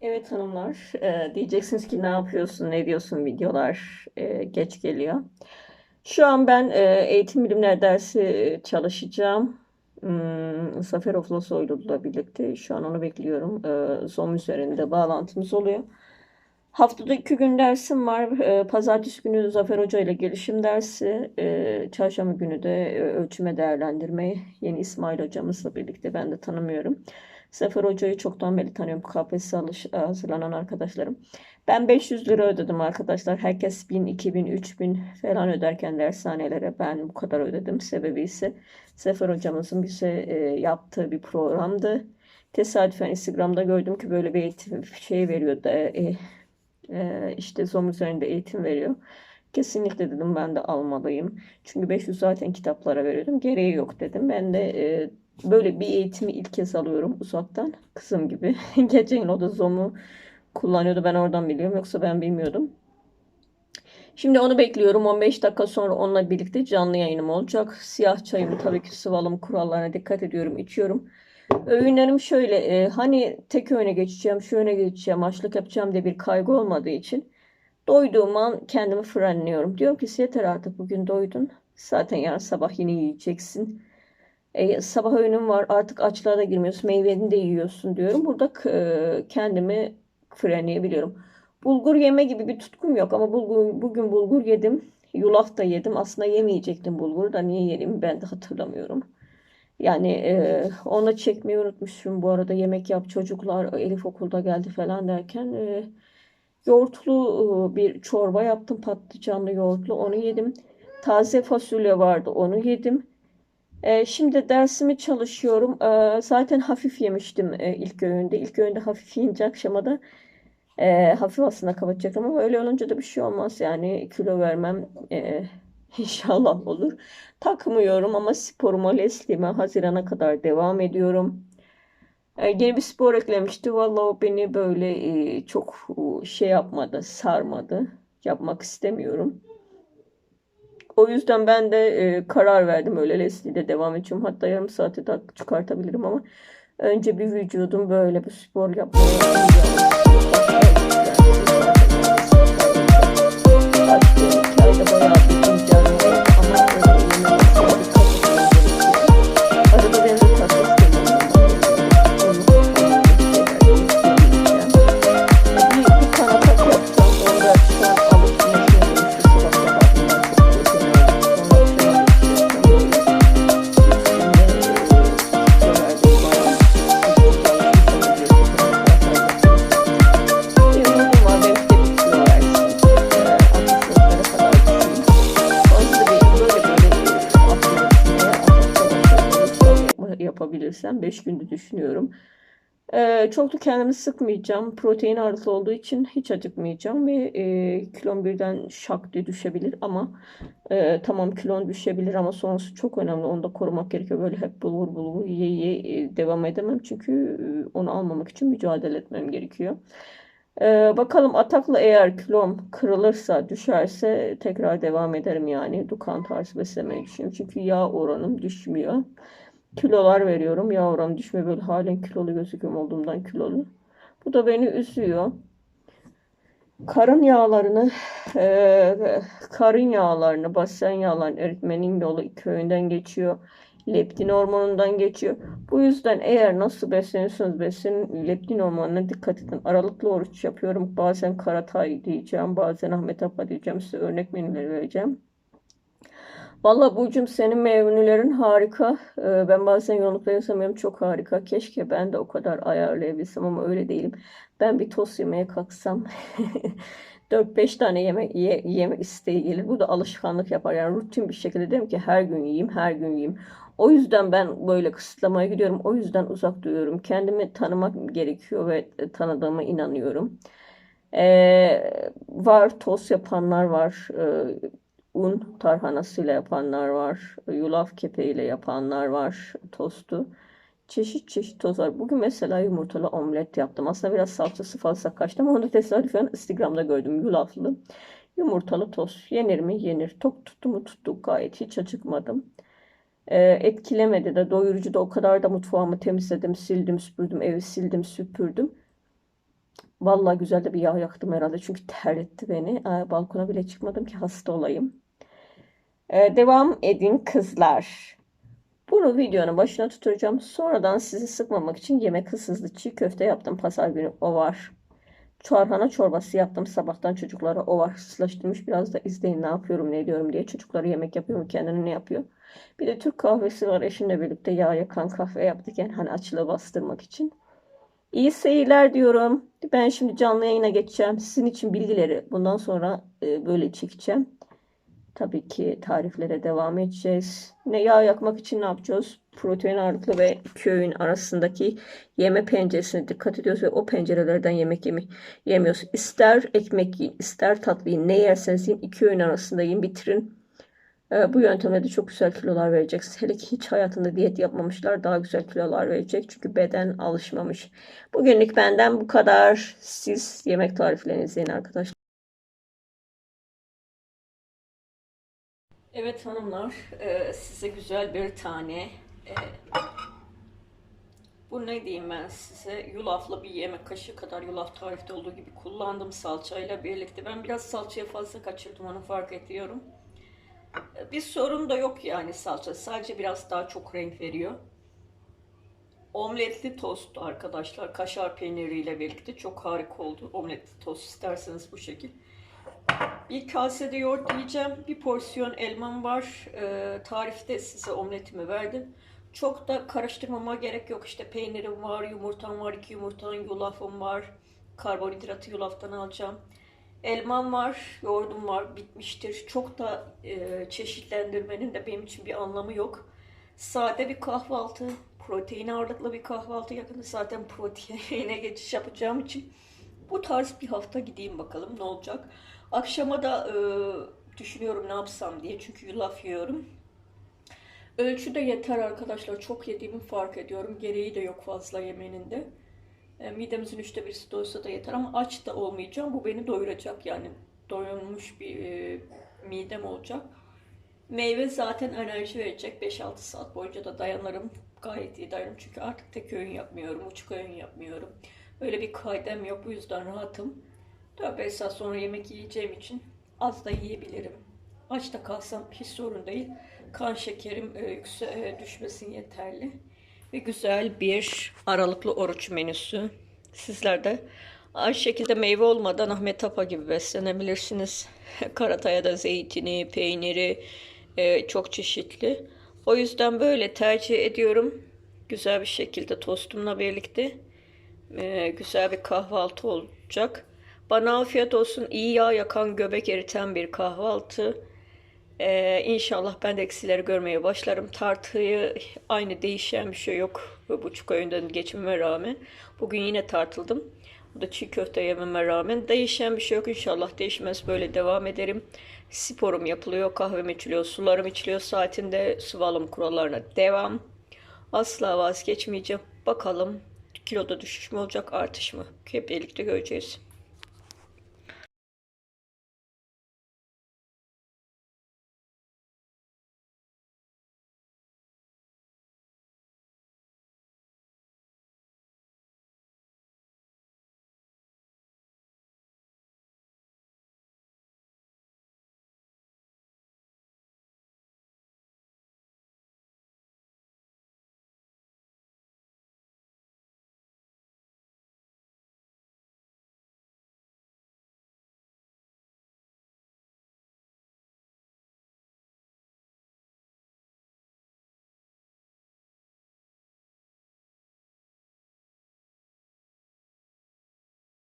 Evet hanımlar, e, diyeceksiniz ki ne yapıyorsun, ne diyorsun videolar e, geç geliyor. Şu an ben e, eğitim bilimler dersi çalışacağım. Hmm, Zafer Oflosoğlu'yla birlikte şu an onu bekliyorum. E, Zoom üzerinde bağlantımız oluyor. Haftada iki gün dersim var. E, Pazartesi günü Zafer Hoca ile gelişim dersi. E, Çarşamba günü de e, ölçüme değerlendirme. Yeni İsmail hocamızla birlikte ben de tanımıyorum. Zafer Hoca'yı çoktan beri tanıyorum. KPSS alış, hazırlanan arkadaşlarım. Ben 500 lira ödedim arkadaşlar. Herkes 1000, 2000, 3000 falan öderken dershanelere ben bu kadar ödedim. Sebebi ise Zafer hocamızın bize e, yaptığı bir programdı. Tesadüfen Instagram'da gördüm ki böyle bir eğitim şey veriyor da e, e, işte Zoom üzerinde eğitim veriyor. Kesinlikle dedim ben de almalıyım. Çünkü 500 zaten kitaplara veriyordum. Gereği yok dedim. Ben de e, böyle bir eğitimi ilk kez alıyorum uzaktan. Kızım gibi. Geçen o da Zoom'u kullanıyordu. Ben oradan biliyorum. Yoksa ben bilmiyordum. Şimdi onu bekliyorum. 15 dakika sonra onunla birlikte canlı yayınım olacak. Siyah çayımı tabii ki sıvalım kurallarına dikkat ediyorum. içiyorum. Öğünlerim şöyle. e, hani tek öğüne geçeceğim, şu öğüne geçeceğim, açlık yapacağım diye bir kaygı olmadığı için doyduğum an kendimi frenliyorum. Diyorum ki yeter artık bugün doydun. Zaten yarın sabah yine yiyeceksin. E, sabah öğünüm var artık açlığa da girmiyorsun meyveni de yiyorsun diyorum. Burada e, kendimi frenleyebiliyorum. Bulgur yeme gibi bir tutkum yok ama bulgur, bugün bulgur yedim. Yulaf da yedim. Aslında yemeyecektim bulgur da niye yedim ben de hatırlamıyorum. Yani e, ona çekmeyi unutmuşum bu arada yemek yap çocuklar Elif okulda geldi falan derken e, yoğurtlu e, bir çorba yaptım patlıcanlı yoğurtlu onu yedim. Taze fasulye vardı onu yedim. E, şimdi dersimi çalışıyorum. E, zaten hafif yemiştim e, ilk öğünde. İlk öğünde hafif yiyince akşama da hafif aslında kapatacaktım ama öyle olunca da bir şey olmaz. Yani kilo vermem inşallah olur. Takmıyorum ama sporuma Leslie'me Haziran'a kadar devam ediyorum. E, yeni bir spor eklemişti. Vallahi o beni böyle e, çok e, şey yapmadı, sarmadı. Yapmak istemiyorum. O yüzden ben de e, karar verdim öyle Leslie'de devam edeceğim. Hatta yarım saate de çıkartabilirim ama önce bir vücudum böyle bir spor yapmaya bayağı yapabilirsem 5 günde düşünüyorum. Ee, çok da kendimi sıkmayacağım. Protein ağırlıklı olduğu için hiç acıkmayacağım ve e, kilom birden şak diye düşebilir ama e, tamam kilon düşebilir ama sonrası çok önemli. Onu da korumak gerekiyor. Böyle hep bulgur bulgur ye ye e, devam edemem çünkü e, onu almamak için mücadele etmem gerekiyor. Ee, bakalım atakla eğer kilom kırılırsa, düşerse tekrar devam ederim yani. Dukan tarzı beslemeyi düşünüyorum. Çünkü yağ oranım düşmüyor kilolar veriyorum. Oranı düşme böyle halen kilolu gözüküyorum olduğumdan kilolu. Bu da beni üzüyor. Karın yağlarını, e, karın yağlarını, basen yağlarını eritmenin yolu iki öğünden geçiyor. Leptin hormonundan geçiyor. Bu yüzden eğer nasıl besleniyorsanız beslenin leptin hormonuna dikkat edin. Aralıklı oruç yapıyorum. Bazen Karatay diyeceğim, bazen Ahmet Apa diyeceğim. Size örnek menüleri vereceğim. Valla Burcu'm senin mevnilerin harika. Ee, ben bazen yoğunlukla yasamıyorum çok harika. Keşke ben de o kadar ayarlayabilsem ama öyle değilim. Ben bir tost yemeye kalksam 4-5 tane yemek ye, yeme isteği gelir. Bu da alışkanlık yapar. Yani rutin bir şekilde derim ki her gün yiyeyim, her gün yiyeyim. O yüzden ben böyle kısıtlamaya gidiyorum. O yüzden uzak duruyorum. Kendimi tanımak gerekiyor ve tanıdığıma inanıyorum. Ee, var tost yapanlar var. Ee, un tarhanasıyla yapanlar var. Yulaf kepeğiyle yapanlar var tostu. Çeşit çeşit toz var. Bugün mesela yumurtalı omlet yaptım. Aslında biraz salçası fazla kaçtı ama onu tesadüfen Instagram'da gördüm. Yulaflı. Yumurtalı toz. Yenir mi? Yenir. Tok tuttu mu tuttu. Gayet hiç acıkmadım. Ee, etkilemedi de doyurucu da o kadar da mutfağımı temizledim, sildim, süpürdüm, evi sildim, süpürdüm. Vallahi güzel de bir yağ yaktım herhalde çünkü terletti beni. Balkona bile çıkmadım ki hasta olayım. Ee, devam edin kızlar. Bunu videonun başına tutacağım. Sonradan sizi sıkmamak için yemek hızlı çiğ köfte yaptım. Pazar günü o var. Çarhana çorbası yaptım. Sabahtan çocuklara o var. Sılaştırmış. Biraz da izleyin ne yapıyorum ne ediyorum diye. Çocuklara yemek yapıyorum. Kendine ne yapıyor. Bir de Türk kahvesi var. Eşimle birlikte yağ yakan kahve yaptık. Yani hani açlığı bastırmak için. İyi seyirler diyorum. Ben şimdi canlı yayına geçeceğim. Sizin için bilgileri bundan sonra e, böyle çekeceğim. Tabii ki tariflere devam edeceğiz. Ne yağ yakmak için ne yapacağız? Protein ağırlıklı ve iki öğün arasındaki yeme penceresine dikkat ediyoruz ve o pencerelerden yemek yemi yemiyoruz. İster ekmek yiyin, ister tatlı yiyin. Ne yerseniz yiyin, iki öğün arasında yiyin, bitirin. Ee, bu yöntemle de çok güzel kilolar vereceksiniz. Hele ki hiç hayatında diyet yapmamışlar daha güzel kilolar verecek. Çünkü beden alışmamış. Bugünlük benden bu kadar. Siz yemek tariflerini izleyin arkadaşlar. Evet hanımlar, e, size güzel bir tane e, bu ne diyeyim ben size yulaflı bir yemek kaşığı kadar yulaf tarifte olduğu gibi kullandım salçayla birlikte. Ben biraz salçaya fazla kaçırdım onu fark ediyorum. E, Bir sorun da yok yani salça sadece biraz daha çok renk veriyor. Omletli tost arkadaşlar kaşar peyniriyle birlikte çok harika oldu. Omletli tost isterseniz bu şekil. Bir kasede yoğurt yiyeceğim. Bir porsiyon elmam var. Ee, tarifte size omletimi verdim. Çok da karıştırmama gerek yok. İşte peynirim var, yumurtam var, iki yumurtam, yulafım var. Karbonhidratı yulaftan alacağım. Elmam var, yoğurdum var, bitmiştir. Çok da e, çeşitlendirmenin de benim için bir anlamı yok. Sade bir kahvaltı, protein ağırlıklı bir kahvaltı. Yakında zaten proteine geçiş yapacağım için bu tarz bir hafta gideyim bakalım ne olacak. Akşama da e, düşünüyorum ne yapsam diye çünkü yulaf yiyorum. Ölçü de yeter arkadaşlar. Çok yediğimi fark ediyorum. Gereği de yok fazla yemenin de. E, midemizin üçte birisi doysa da yeter ama aç da olmayacağım. Bu beni doyuracak yani. Doyulmuş bir e, midem olacak. Meyve zaten enerji verecek. 5-6 saat boyunca da dayanırım. Gayet iyi dayanırım. Çünkü artık tek öğün yapmıyorum. Uçuk öğün yapmıyorum. Öyle bir kaydem yok. Bu yüzden rahatım. 4-5 saat sonra yemek yiyeceğim için az da yiyebilirim. Aç da kalsam hiç sorun değil. Kan şekerim e, e, düşmesin yeterli. Ve güzel bir aralıklı oruç menüsü. Sizler de aynı şekilde meyve olmadan Ahmet Tapa gibi beslenebilirsiniz. Karataya da zeytini, peyniri e, çok çeşitli. O yüzden böyle tercih ediyorum. Güzel bir şekilde tostumla birlikte. E, güzel bir kahvaltı olacak. Bana afiyet olsun. İyi yağ yakan, göbek eriten bir kahvaltı. Ee, inşallah ben de eksileri görmeye başlarım. Tartıyı aynı değişen bir şey yok. Bu buçuk ay önden geçmeme rağmen. Bugün yine tartıldım. Bu da çiğ köfte yememe rağmen. Değişen bir şey yok inşallah. Değişmez böyle devam ederim. Sporum yapılıyor, kahvem içiliyor, sularım içiliyor. Saatinde su alım kurallarına devam. Asla vazgeçmeyeceğim. Bakalım kiloda düşüş mü olacak, artış mı? Hep birlikte göreceğiz.